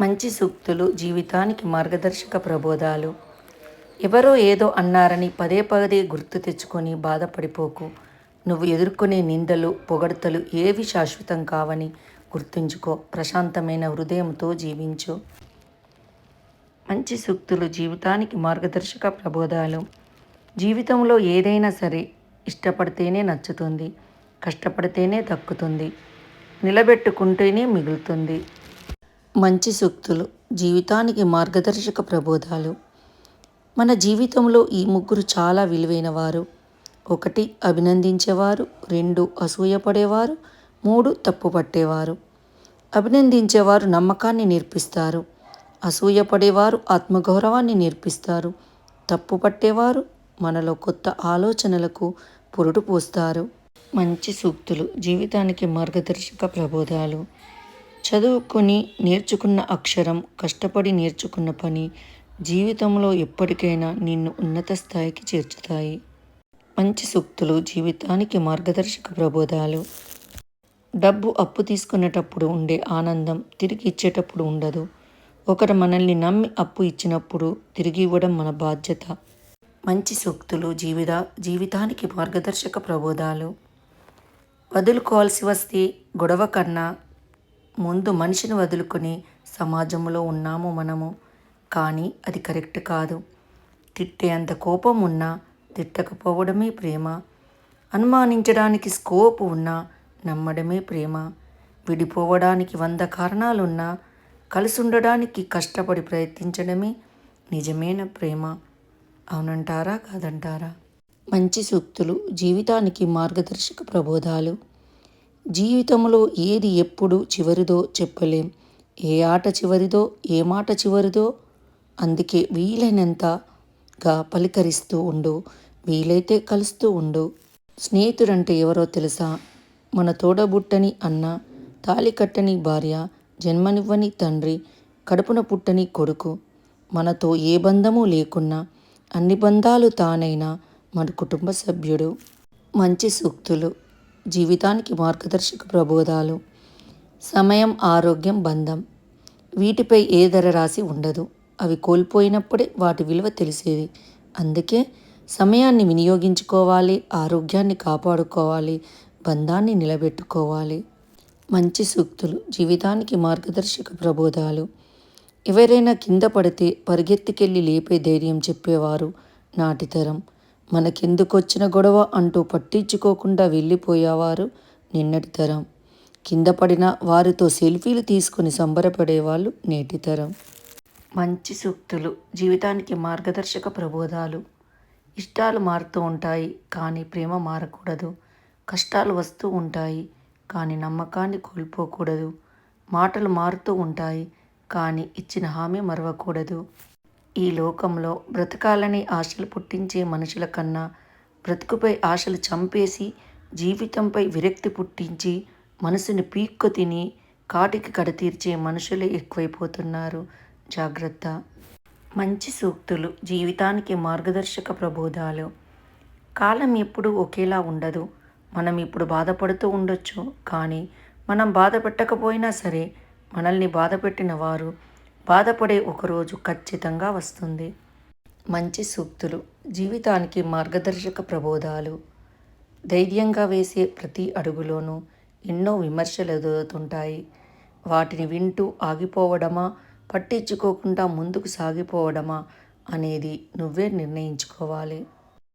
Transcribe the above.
మంచి సూక్తులు జీవితానికి మార్గదర్శక ప్రబోధాలు. ఎవరో ఏదో అన్నారని పదే పదే గుర్తు తెచ్చుకొని బాధపడిపోకు. నువ్వు ఎదుర్కొనే నిందలు పొగడ్తలు ఏవి శాశ్వతం కావని గుర్తుంచుకో. ప్రశాంతమైన హృదయంతో జీవించు. మంచి సూక్తులు జీవితానికి మార్గదర్శక ప్రబోధాలు. జీవితంలో ఏదైనా సరే ఇష్టపడితేనే నచ్చుతుంది కష్టపడితేనే దక్కుతుంది నిలబెట్టుకుంటేనే మిగులుతుంది. మంచి సూక్తులు జీవితానికి మార్గదర్శక ప్రబోధాలు. మన జీవితంలో ఈ ముగ్గురు చాలా విలువైన వారు ఒకటి అభినందించేవారు. రెండు అసూయపడేవారు. మూడు తప్పు పట్టేవారు అభినందించేవారు నమ్మకాన్ని నేర్పిస్తారు. అసూయపడేవారు ఆత్మగౌరవాన్ని నేర్పిస్తారు. తప్పు పట్టేవారు మనలో కొత్త ఆలోచనలకు పురుడు పోస్తారు. మంచి సూక్తులు జీవితానికి మార్గదర్శక ప్రబోధాలు. చదువుకొని నేర్చుకున్న అక్షరం కష్టపడి నేర్చుకున్న పని జీవితంలో ఎప్పటికైనా నిన్ను ఉన్నత స్థాయికి చేర్చుతాయి. మంచి సూక్తులు జీవితానికి మార్గదర్శక ప్రబోధాలు. డబ్బు అప్పు తీసుకునేటప్పుడు ఉండే ఆనందం తిరిగి ఇచ్చేటప్పుడు ఉండదు. ఒకరు మనల్ని నమ్మి అప్పు ఇచ్చినప్పుడు తిరిగి ఇవ్వడం మన బాధ్యత. మంచి సూక్తులు జీవిత జీవితానికి మార్గదర్శక ప్రబోధాలు. వదులుకోవాల్సి వస్తే గొడవ కన్నా ముందు మనిషిని వదులుకొని సమాజంలో ఉన్నాము మనము. కానీ అది కరెక్ట్ కాదు. తిట్టేంత కోపం ఉన్నా తిట్టకపోవడమే ప్రేమ. అనుమానించడానికి స్కోప్ ఉన్నా నమ్మడమే ప్రేమ. విడిపోవడానికి వంద కారణాలున్నా కలిసి ఉండడానికి కష్టపడి ప్రయత్నించడమే నిజమైన ప్రేమ. అవునంటారా? కాదంటారా? మంచి సూక్తులు జీవితానికి మార్గదర్శక ప్రబోధాలు. జీవితంలో ఏది ఎప్పుడు చివరిదో చెప్పలేం. ఏ ఆట చివరిదో ఏ మాట చివరిదో అందుకే వీలైనంతగా పలికరిస్తూ ఉండు వీలైతే కలుస్తూ ఉండు. స్నేహితుడంటే ఎవరో తెలుసా? మన తోడబుట్టని అన్న తాలి కట్టని భార్య జన్మనివ్వని తండ్రి కడుపున పుట్టని కొడుకు. మనతో ఏ బంధము లేకున్నా అన్ని బంధాలు తానైనా మన కుటుంబ సభ్యుడు. మంచి సూక్తులు. జీవితానికి మార్గదర్శక ప్రబోధాలు. సమయం ఆరోగ్యం బంధం. వీటిపై ఏ ధర రాసి ఉండదు. అవి కోల్పోయినప్పుడే వాటి విలువ తెలిసేది. అందుకే సమయాన్ని వినియోగించుకోవాలి ఆరోగ్యాన్ని కాపాడుకోవాలి బంధాన్ని నిలబెట్టుకోవాలి. మంచి సూక్తులు జీవితానికి మార్గదర్శక ప్రబోధాలు. ఎవరైనా కింద పడితే పరిగెత్తికెళ్ళి లేపే ధైర్యం చెప్పేవారు నాటితరం. మనకెందుకొచ్చిన గొడవ అంటూ పట్టించుకోకుండా వెళ్ళిపోయేవారు నిన్నటి తరం. కింద పడిన వారితో సెల్ఫీలు తీసుకుని సంబరపడేవాళ్ళు నేటి తరం. మంచి సూక్తులు జీవితానికి మార్గదర్శక ప్రబోధాలు. ఇష్టాలు మారుతూ ఉంటాయి కానీ ప్రేమ మారకూడదు. కష్టాలు వస్తూ ఉంటాయి కానీ నమ్మకాన్ని కోల్పోకూడదు. మాటలు మారుతూ ఉంటాయి కానీ ఇచ్చిన హామీ మరవకూడదు. ఈ లోకంలో బ్రతకాలని ఆశలు పుట్టించే మనుషుల కన్నా బ్రతుకుపై ఆశలు చంపేసి జీవితంపై విరక్తి పుట్టించి మనసుని పీక్కు తిని కాటికి కడతీర్చే మనుషులే ఎక్కువైపోతున్నారు. జాగ్రత్త. మంచి సూక్తులు జీవితానికి మార్గదర్శక ప్రబోధాలు. కాలం ఎప్పుడూ ఒకేలా ఉండదు. మనం ఇప్పుడు బాధపడుతూ ఉండొచ్చు. కానీ మనం బాధ పెట్టకపోయినా సరే మనల్ని బాధ పెట్టిన వారు బాధపడే ఒకరోజు ఖచ్చితంగా వస్తుంది. మంచి సూక్తులు జీవితానికి మార్గదర్శక ప్రబోధాలు ధైర్యంగా వేసే ప్రతి అడుగులోనూ ఎన్నో విమర్శలు ఎదురుతుంటాయి వాటిని వింటూ ఆగిపోవడమా పట్టించుకోకుండా ముందుకు సాగిపోవడమా అనేది నువ్వే నిర్ణయించుకోవాలి.